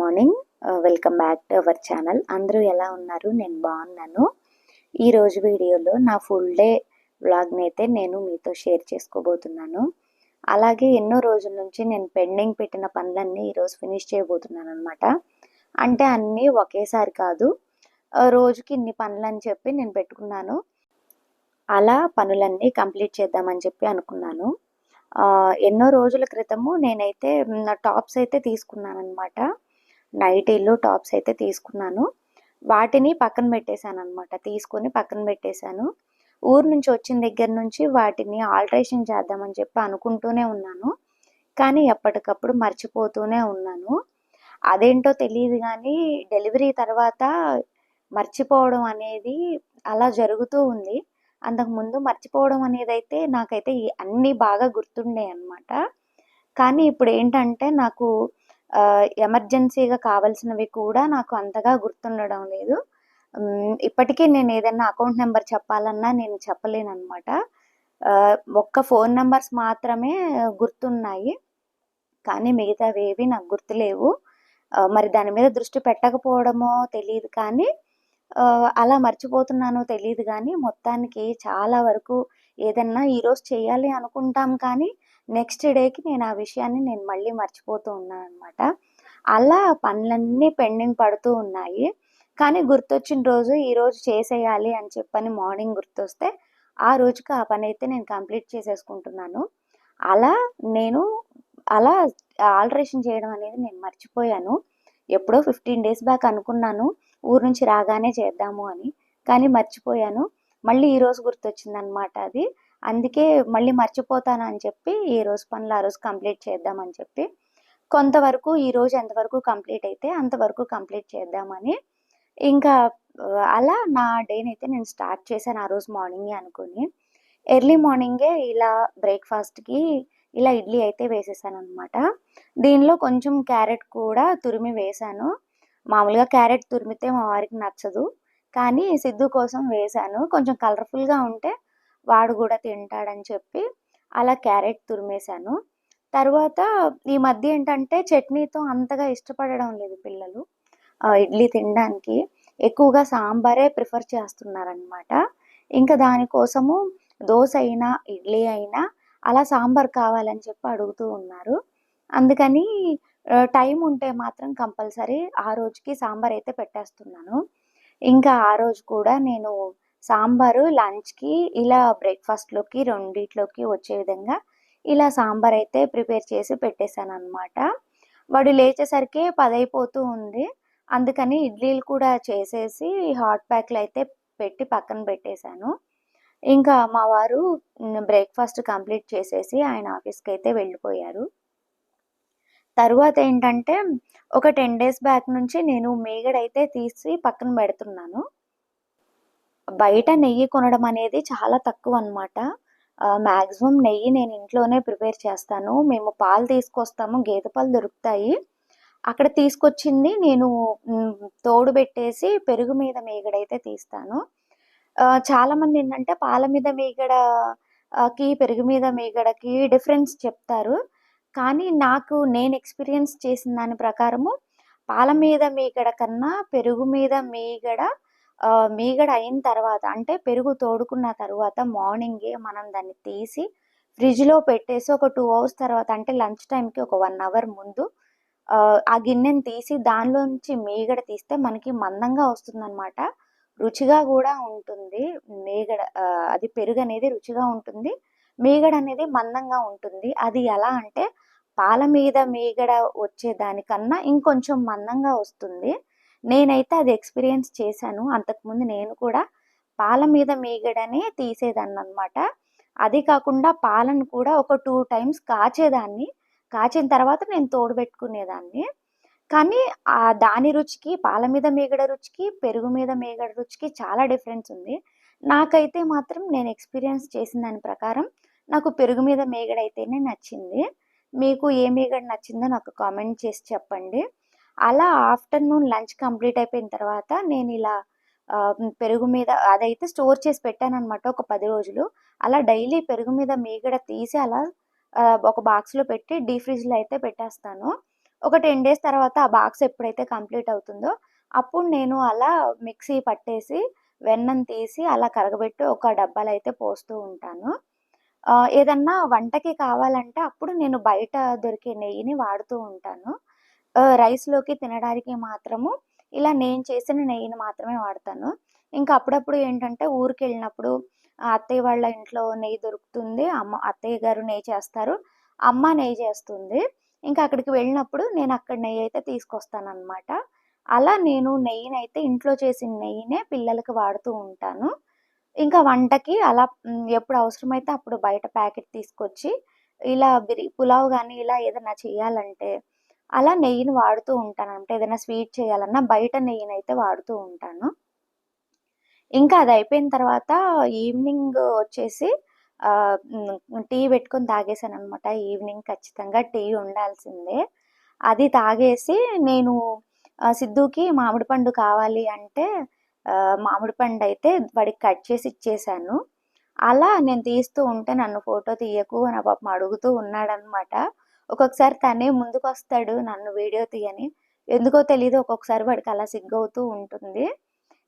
Morning welcome back to our channel అందరూ ఎలా ఉన్నారు? నేను బాగున్నాను. ఈరోజు వీడియోలో నా ఫుల్ డే వ్లాగ్ని అయితే నేను మీతో షేర్ చేసుకోబోతున్నాను. అలాగే ఎన్నో రోజుల నుంచి నేను పెండింగ్ పెట్టిన పనులన్నీ ఈరోజు ఫినిష్ చేయబోతున్నాను అనమాట అంటే అన్నీ ఒకేసారి కాదు. రోజుకి ఇన్ని పనులు అని చెప్పి నేను పెట్టుకున్నాను. అలా పనులన్నీ కంప్లీట్ చేద్దామని చెప్పి అనుకున్నాను. ఎన్నో రోజుల క్రితము నేనైతే నా టాప్స్ అయితే తీసుకున్నాను అనమాట నైటీలు టాప్స్ అయితే తీసుకున్నాను. వాటిని పక్కన పెట్టేశాను అనమాట తీసుకొని పక్కన పెట్టేశాను. ఊరు నుంచి వచ్చిన దగ్గర నుంచి వాటిని ఆల్టరేషన్ చేద్దామని చెప్పి అనుకుంటూనే ఉన్నాను. కానీ ఎప్పటికప్పుడు మర్చిపోతూనే ఉన్నాను. అదేంటో తెలియదు కానీ డెలివరీ తర్వాత మర్చిపోవడం అనేది అలా జరుగుతూ ఉంది. అంతకుముందు మర్చిపోవడం అనేది అయితే నాకైతే అన్నీ బాగా గుర్తుండే అన్నమాట. కానీ ఇప్పుడు ఏంటంటే నాకు ఎమర్జెన్సీగా కావాల్సినవి కూడా నాకు అంతగా గుర్తుండడం లేదు. ఇప్పటికీ నేను ఏదైనా అకౌంట్ నెంబర్ చెప్పాలన్నా నేను చెప్పలేను అనమాట ఒక్క ఫోన్ నెంబర్స్ మాత్రమే గుర్తున్నాయి. కానీ మిగతావి ఏవి నాకు గుర్తులేవు. మరి దాని మీద దృష్టి పెట్టకపోవడమో తెలియదు కానీ అలా మర్చిపోతున్నానో తెలియదు కానీ మొత్తానికి చాలా వరకు ఏదన్నా ఈరోజు చేయాలి అనుకుంటాం కానీ నెక్స్ట్ డేకి నేను ఆ విషయాన్ని నేను మళ్ళీ మర్చిపోతూ ఉన్నాను అనమాట అలా పనులన్నీ పెండింగ్ పడుతూ ఉన్నాయి. కానీ గుర్తొచ్చిన రోజు ఈరోజు చేసేయాలి అని చెప్పని మార్నింగ్ గుర్తొస్తే ఆ రోజుకి ఆ పని అయితే నేను కంప్లీట్ చేసేసుకుంటున్నాను. అలా నేను అలా ఆల్టరేషన్ చేయడం అనేది నేను మర్చిపోయాను. ఎప్పుడో ఫిఫ్టీన్ డేస్ బ్యాక్ అనుకున్నాను ఊరు నుంచి రాగానే చేద్దాము అని. కానీ మర్చిపోయాను. మళ్ళీ ఈరోజు గుర్తొచ్చిందనమాట అది. అందుకే మళ్ళీ మర్చిపోతాను అని చెప్పి ఈ రోజు పనులు ఆ రోజు కంప్లీట్ చేద్దామని చెప్పి కొంతవరకు ఈ రోజు ఎంతవరకు కంప్లీట్ అయితే అంతవరకు కంప్లీట్ చేద్దామని. ఇంకా అలా నా డేని అయితే నేను స్టార్ట్ చేశాను ఆ రోజు మార్నింగే అనుకుని. ఎర్లీ మార్నింగే ఇలా బ్రేక్ఫాస్ట్కి ఇలా ఇడ్లీ అయితే వేసేసాను అనమాట దీనిలో కొంచెం క్యారెట్ కూడా తురిమి వేశాను మామూలుగా క్యారెట్ తురిమితే మా వారికి నచ్చదు. కానీ సిద్ధు కోసం వేశాను కొంచెం కలర్ఫుల్గా ఉంటే వాడు కూడా తింటాడని చెప్పి అలా క్యారెట్ తురిమేశాను. తర్వాత ఈ మధ్య ఏంటంటే చట్నీతో అంతగా ఇష్టపడడం లేదు పిల్లలు. ఇడ్లీ తినడానికి ఎక్కువగా సాంబారే ప్రిఫర్ చేస్తున్నారనమాట ఇంకా దానికోసము దోశ అయినా ఇడ్లీ అయినా అలా సాంబార్ కావాలని చెప్పి అడుగుతూ ఉన్నారు. అందుకని టైం ఉంటే మాత్రం కంపల్సరీ ఆ రోజుకి సాంబార్ అయితే పెట్టేస్తున్నాను. ఇంకా ఆ రోజు కూడా నేను సాంబారు లంచ్కి ఇలా బ్రేక్ఫాస్ట్లోకి రెండిట్లోకి వచ్చే విధంగా ఇలా సాంబార్ అయితే ప్రిపేర్ చేసి పెట్టేశాను అనమాట వాడు లేచేసరికి పదైపోతూ ఉంది. అందుకని ఇడ్లీలు కూడా చేసేసి హాట్ ప్యాక్లు అయితే పెట్టి పక్కన పెట్టేశాను. ఇంకా మా వారు బ్రేక్ఫాస్ట్ కంప్లీట్ చేసేసి ఆయన ఆఫీస్కి అయితే వెళ్ళిపోయారు. తరువాత ఏంటంటే ఒక టెన్ డేస్ బ్యాక్ నుంచి నేను మేగడైతే తీసి పక్కన పెడుతున్నాను. బయట నెయ్యి కొనడం అనేది చాలా తక్కువ అనమాట మ్యాక్సిమం నెయ్యి నేను ఇంట్లోనే ప్రిపేర్ చేస్తాను. మేము పాలు తీసుకొస్తాము గేదె పాలు దొరుకుతాయి. అక్కడ తీసుకొచ్చింది నేను తోడు పెట్టేసి పెరుగు మీద మేగడైతే తీస్తాను. చాలామంది ఏంటంటే పాల మీద మేగడకి పెరుగు మీద మీగడకి డిఫరెన్స్ చెప్తారు. కానీ నాకు నేను ఎక్స్పీరియన్స్ చేసిన దాని ప్రకారము పాల మీద మీగడ కన్నా పెరుగు మీద మీగడ మీగడ అయిన తర్వాత అంటే పెరుగు తోడుకున్న తర్వాత మార్నింగే మనం దాన్ని తీసి ఫ్రిడ్జ్లో పెట్టేసి ఒక టూ అవర్స్ తర్వాత అంటే లంచ్ టైంకి ఒక వన్ అవర్ ముందు ఆ, గిన్నెను గిన్నెని తీసి దానిలోంచి మీగడ తీస్తే మనకి మందంగా వస్తుందన్నమాట. రుచిగా కూడా ఉంటుంది. మీగడ అది పెరుగు అనేది రుచిగా ఉంటుంది. మీగడ అనేది మందంగా ఉంటుంది. అది ఎలా అంటే పాల మీద మీగడ వచ్చే దానికన్నా ఇంకొంచెం మందంగా వస్తుంది. నేనైతే అది ఎక్స్పీరియన్స్ చేశాను. అంతకుముందు నేను కూడా పాల మీద మీగడనే తీసేదాన్ని అనమాట అది కాకుండా పాలను కూడా ఒక టూ టైమ్స్ కాచేదాన్ని. కాచిన తర్వాత నేను తోడబెట్టుకునేదాన్ని. కానీ ఆ దాని రుచికి పాల మీద మీగడ రుచికి పెరుగు మీద మీగడ రుచికి చాలా డిఫరెన్స్ ఉంది. నాకైతే మాత్రం నేను ఎక్స్పీరియన్స్ చేసిన దాని ప్రకారం నాకు పెరుగు మీద మీగడ అయితేనే నచ్చింది. మీకు ఏ మీగడ నచ్చిందో నాకు కామెంట్ చేసి చెప్పండి. అలా ఆఫ్టర్నూన్ లంచ్ కంప్లీట్ అయిపోయిన తర్వాత నేను ఇలా పెరుగు మీద అదైతే స్టోర్ చేసి పెట్టాను అనమాట ఒక పది రోజులు. అలా డైలీ పెరుగు మీద మీగడ తీసి అలా ఒక బాక్స్లో పెట్టి డీ ఫ్రిడ్జ్లో అయితే పెట్టేస్తాను. ఒక టెన్ డేస్ తర్వాత ఆ బాక్స్ ఎప్పుడైతే కంప్లీట్ అవుతుందో అప్పుడు నేను అలా మిక్సీ పట్టేసి వెన్నం తీసి అలా కరగబెట్టి ఒక డబ్బాలు అయితే పోస్తూ ఉంటాను. ఏదన్నా వంటకి కావాలంటే అప్పుడు నేను బయట దొరికే నెయ్యిని వాడుతూ ఉంటాను. రైస్లోకి తినడానికి మాత్రము. ఇలా నేను చేసిన నెయ్యిని మాత్రమే వాడతాను. ఇంకా అప్పుడప్పుడు ఏంటంటే ఊరికి వెళ్ళినప్పుడు అత్తయ్య వాళ్ళ ఇంట్లో నెయ్యి దొరుకుతుంది. అమ్మ అత్తయ్య గారు నెయ్యి చేస్తారు. అమ్మ నెయ్యి చేస్తుంది. ఇంకా అక్కడికి వెళ్ళినప్పుడు నేను అక్కడ నెయ్యి అయితే తీసుకొస్తాను అనమాట అలా నేను నెయ్యిని అయితే ఇంట్లో చేసిన నెయ్యినే పిల్లలకి వాడుతూ ఉంటాను. ఇంకా వంటకి అలా ఎప్పుడు అవసరమైతే అప్పుడు బయట ప్యాకెట్ తీసుకొచ్చి ఇలా బిరి పులావ్ కానీ ఇలా ఏదైనా చేయాలంటే అలా నెయ్యిని వాడుతూ ఉంటాను అంటే ఏదైనా స్వీట్ చేయాలన్నా బయట నెయ్యిని అయితే వాడుతూ ఉంటాను. ఇంకా అది అయిపోయిన తర్వాత ఈవినింగ్ వచ్చేసి టీ పెట్టుకొని తాగేసాను అనమాట. ఈవినింగ్ ఖచ్చితంగా టీ ఉండాల్సిందే. అది తాగేసి నేను సిద్ధుకి మామిడి పండు కావాలి అంటే మామిడి పండు అయితే వాడికి కట్ చేసి ఇచ్చేసాను అలా నేను తీస్తూ ఉంటే నన్ను ఫోటో తీయకు నా పాపం అడుగుతూ ఉన్నాడనమాట. ఒక్కొక్కసారి తనే ముందుకు వస్తాడు నన్ను వీడియో తీయని. ఎందుకో తెలియదు ఒక్కొక్కసారి వాడికి అలా సిగ్గవుతూ ఉంటుంది.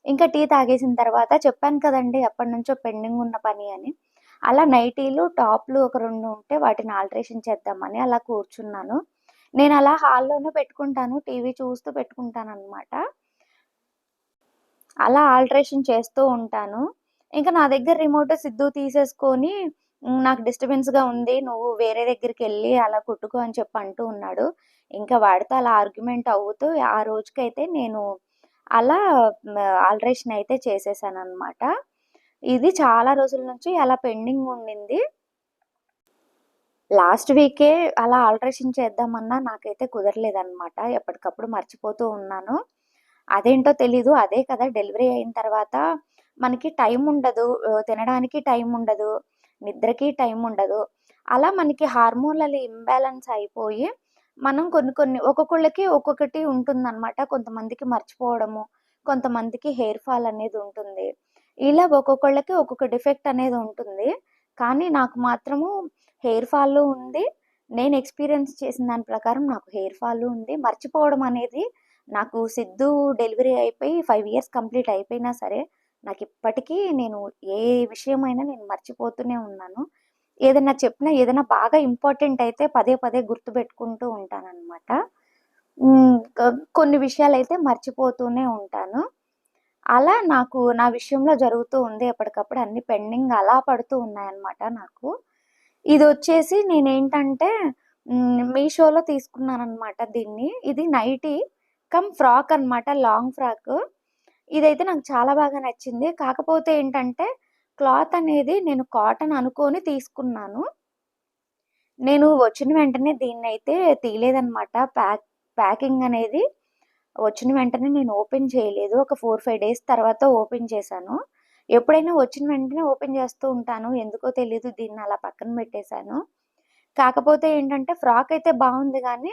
ఇంకా టీ తాగేసిన తర్వాత చెప్పాను కదండి ఎప్పటి నుంచో పెండింగ్ ఉన్న పని అని. అలా నైటీలు టాప్లు ఒక రెండు ఉంటే వాటిని ఆల్టరేషన్ చేద్దామని అలా కూర్చున్నాను. నేను అలా హాల్లోనే పెట్టుకుంటాను టీవీ చూస్తూ పెట్టుకుంటాను అనమాట అలా ఆల్టరేషన్ చేస్తూ ఉంటాను. ఇంకా నా దగ్గర రిమోట్ సిద్ధు తీసేసుకొని నాకు డిస్టర్బెన్స్గా ఉంది నువ్వు వేరే దగ్గరికి వెళ్ళి అలా కుట్టుకో అని చెప్పి అంటూ ఉన్నాడు. ఇంకా వాడితో అలా ఆర్గ్యుమెంట్ అవుతూ ఆ రోజుకైతే నేను అలా ఆల్టరేషన్ అయితే చేసేసాను అనమాట ఇది చాలా రోజుల నుంచి అలా పెండింగ్ ఉండింది. లాస్ట్ వీకే అలా ఆల్టరేషన్ చేద్దామన్నా నాకైతే కుదరలేదన్నమాట. ఎప్పటికప్పుడు మర్చిపోతూ ఉన్నాను. అదేంటో తెలీదు. అదే కదా డెలివరీ అయిన తర్వాత మనకి టైం ఉండదు. తినడానికి టైం ఉండదు. నిద్రకి టైం ఉండదు. అలా మనకి హార్మోన్ల ఇంబ్యాలెన్స్ అయిపోయి మనం కొన్ని కొన్ని ఒక్కొక్కళ్ళకి ఒక్కొక్కటి ఉంటుందన్నమాట. కొంతమందికి మర్చిపోవడము కొంతమందికి హెయిర్ ఫాల్ అనేది ఉంటుంది. ఇలా ఒక్కొక్కళ్ళకి ఒక్కొక్క డిఫెక్ట్ అనేది ఉంటుంది. కానీ నాకు మాత్రము హెయిర్ ఫాల్ ఉంది. నేను ఎక్స్పీరియన్స్ చేసిన దాని ప్రకారం నాకు హెయిర్ ఫాల్ ఉంది. మర్చిపోవడం అనేది నాకు సిద్ధు డెలివరీ అయిపోయి ఫైవ్ ఇయర్స్ కంప్లీట్ అయిపోయినా సరే నాకు ఇప్పటికీ నేను ఏ విషయమైనా నేను మర్చిపోతూనే ఉన్నాను. ఏదైనా చెప్పినా ఏదైనా బాగా ఇంపార్టెంట్ అయితే పదే పదే గుర్తుపెట్టుకుంటూ ఉంటానన్నమాట. కొన్ని విషయాలు అయితే మర్చిపోతూనే ఉంటాను. అలా నాకు నా విషయంలో జరుగుతూ ఉంది ఎప్పటికప్పుడు. అన్ని పెండింగ్ అలా పడుతూ ఉన్నాయన్నమాట నాకు. ఇది వచ్చేసి నేనేంటంటే మీషోలో తీసుకున్నాను అనమాట దీన్ని. ఇది నైటీ కమ్ ఫ్రాక్ అన్నమాట లాంగ్ ఫ్రాక్. ఇదైతే నాకు చాలా బాగా నచ్చింది. కాకపోతే ఏంటంటే క్లాత్ అనేది నేను కాటన్ అనుకొని తీసుకున్నాను. నేను వచ్చిన వెంటనే దీన్ని అయితే తీయలేదన్నమాట. ప్యాక్ ప్యాకింగ్ అనేది వచ్చిన వెంటనే నేను ఓపెన్ చేయలేదు. ఒక ఫోర్ ఫైవ్ డేస్ తర్వాత ఓపెన్ చేశాను. ఎప్పుడైనా వచ్చిన వెంటనే ఓపెన్ చేస్తూ ఉంటాను. ఎందుకో తెలియదు దీన్ని అలా పక్కన పెట్టేశాను. కాకపోతే ఏంటంటే ఫ్రాక్ అయితే బాగుంది కానీ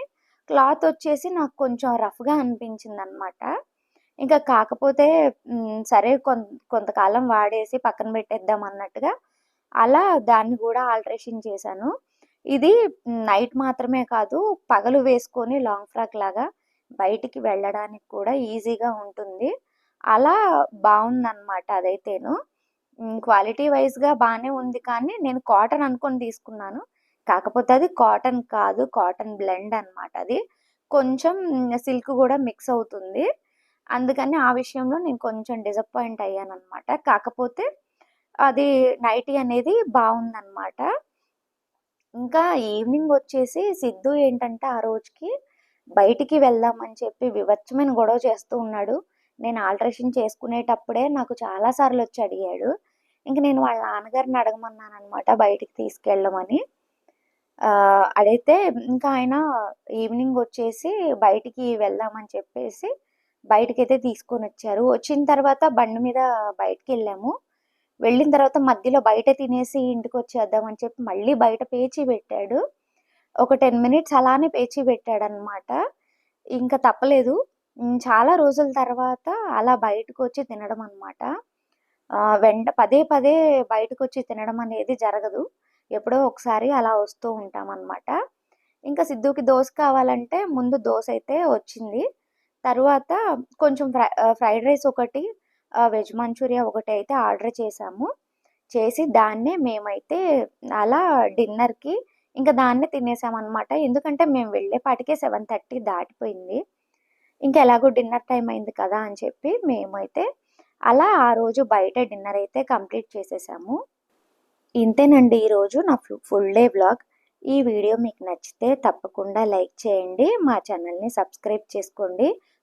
క్లాత్ వచ్చేసి నాకు కొంచెం రఫ్గా అనిపించింది అనమాట ఇంకా కాకపోతే సరే కొం కొంతకాలం వాడేసి పక్కన పెట్టేద్దాం అన్నట్టుగా అలా దాన్ని కూడా ఆల్టరేషన్ చేశాను. ఇది నైట్ మాత్రమే కాదు పగలు వేసుకొని లాంగ్ ఫ్రాక్ లాగా బయటికి వెళ్ళడానికి కూడా ఈజీగా ఉంటుంది. అలా బాగుందన్నమాట అదైతేను. క్వాలిటీ వైజ్గా బాగానే ఉంది కానీ నేను కాటన్ అనుకొని తీసుకున్నాను. కాకపోతే అది కాటన్ కాదు కాటన్ బ్లెండ్ అన్నమాట అది. కొంచెం సిల్క్ కూడా మిక్స్ అవుతుంది. అందుకని ఆ విషయంలో నేను కొంచెం డిసప్పాయింట్ అయ్యాను అనమాట కాకపోతే అది నైటీ అనేది బాగుందన్నమాట. ఇంకా ఈవినింగ్ వచ్చేసి సిద్ధు ఏంటంటే ఆ రోజుకి బయటికి వెళ్దామని చెప్పి వివచ్చమైన గొడవ చేస్తూ ఉన్నాడు. నేను ఆల్ట్రేషన్ చేసుకునేటప్పుడే నాకు చాలా సార్లు వచ్చి అడిగాడు. ఇంక నేను వాళ్ళ నాన్నగారిని అడగమన్నాను అనమాట బయటికి తీసుకెళ్ళమని. అడిగితే ఇంకా ఆయన ఈవినింగ్ వచ్చేసి బయటికి వెళ్దామని చెప్పేసి బయటకి అయితే తీసుకొని వచ్చారు. వచ్చిన తర్వాత బండి మీద బయటికి వెళ్ళాము వెళ్ళిన తర్వాత మధ్యలో బయట తినేసి ఇంటికి వచ్చేద్దామని చెప్పి మళ్ళీ బయట పేచీ పెట్టాడు. ఒక టెన్ మినిట్స్ అలానే పేచీ పెట్టాడు అనమాట ఇంకా తప్పలేదు. చాలా రోజుల తర్వాత అలా బయటకు వచ్చి తినడం అనమాట వెంట పదే పదే బయటకు వచ్చి తినడం అనేది జరగదు. ఎప్పుడో ఒకసారి అలా వస్తూ ఉంటాం అనమాట ఇంకా సిద్ధుకి దోశ కావాలంటే ముందు దోశ అయితే వచ్చింది. తర్వాత కొంచెం ఫ్రై ఫ్రైడ్ రైస్ ఒకటి వెజ్ మంచూరియా ఒకటి అయితే ఆర్డర్ చేసాము. చేసి దాన్నే మేమైతే అలా డిన్నర్కి ఇంకా దాన్నే తినేసామన్నమాట. ఎందుకంటే మేము వెళ్ళేపాటికే సెవెన్ థర్టీ దాటిపోయింది. ఇంకా ఎలాగో డిన్నర్ టైం అయింది కదా అని చెప్పి మేమైతే అలా ఆ రోజు బయట డిన్నర్ అయితే కంప్లీట్ చేసేసాము. ఇంతేనండి ఈరోజు నా ఫుల్ డే బ్లాగ్ ఈ వీడియో మీకు నచ్చితే తప్పకుండా లైక్ చేయండి. మా ఛానల్ని సబ్స్క్రైబ్ చేసుకోండి.